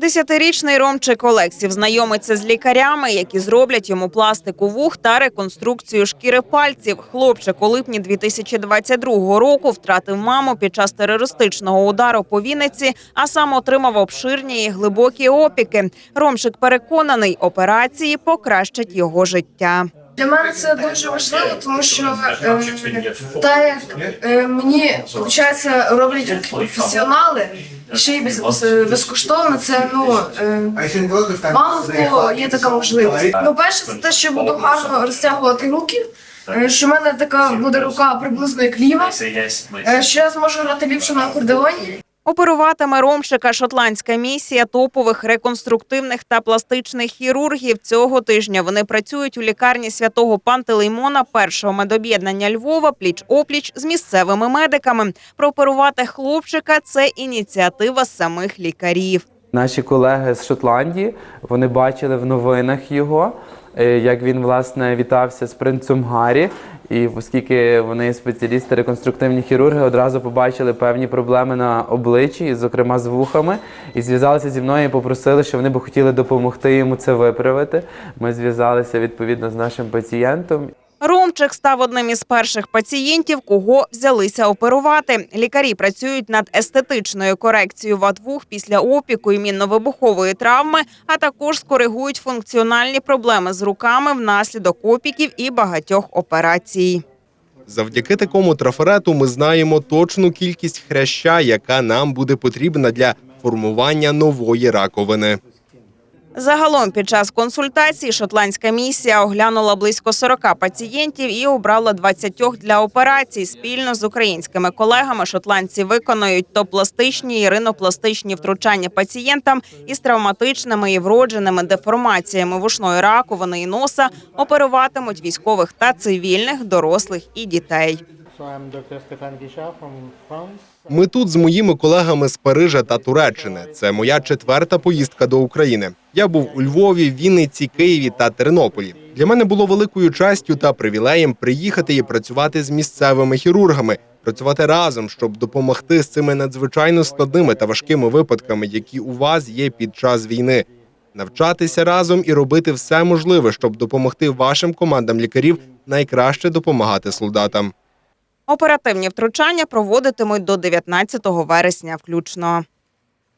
Десятирічний Ромчик Олексів знайомиться з лікарями, які зроблять йому пластику вух та реконструкцію шкіри пальців. Хлопчик у липні 2022 року втратив маму під час терористичного удару по Вінниці, а сам отримав обширні і глибокі опіки. Ромчик переконаний, операції покращать його життя. Для мене це дуже важливо, тому що е, як е, мені виходить, роблять професіонали, і ще й без, без- безкоштовно, це ну е, мало кого є така можливість. Ну, перше, це те, що буду гарно розтягувати руки, е, що в мене така буде рука приблизно як ліва, е, що я зможу грати ліпше на акордеоні. Оперуватиме Ромчика шотландська місія топових реконструктивних та пластичних хірургів. Цього тижня вони працюють у лікарні святого Пантелеймона першого медоб'єднання Львова пліч опліч з місцевими медиками. Прооперувати хлопчика це ініціатива самих лікарів. Наші колеги з Шотландії вони бачили в новинах його, як він власне вітався з принцем Гаррі. І оскільки вони спеціалісти реконструктивні хірурги, одразу побачили певні проблеми на обличчі, зокрема з вухами, і зв'язалися зі мною і попросили, що вони би хотіли допомогти йому це виправити. Ми зв'язалися відповідно з нашим пацієнтом. Ромчик став одним із перших пацієнтів, кого взялися оперувати. Лікарі працюють над естетичною корекцією ват-вух після опіку і мінно-вибухової травми, а також скоригують функціональні проблеми з руками внаслідок опіків і багатьох операцій. Завдяки такому трафарету ми знаємо точну кількість хряща, яка нам буде потрібна для формування нової раковини. Загалом під час консультації шотландська місія оглянула близько 40 пацієнтів і обрала 20 для операцій. Спільно з українськими колегами шотландці виконують топластичні і ринопластичні втручання пацієнтам із травматичними і вродженими деформаціями вушної раковини і носа. Оперуватимуть військових та цивільних, дорослих і дітей. Ми тут з моїми колегами з Парижа та Туреччини. Це моя четверта поїздка до України. Я був у Львові, Вінниці, Києві та Тернополі. Для мене було великою честю та привілеєм приїхати і працювати з місцевими хірургами, працювати разом, щоб допомогти з цими надзвичайно складними та важкими випадками, які у вас є під час війни. Навчатися разом і робити все можливе, щоб допомогти вашим командам лікарів найкраще допомагати солдатам. Оперативні втручання проводитимуть до 19 вересня включно.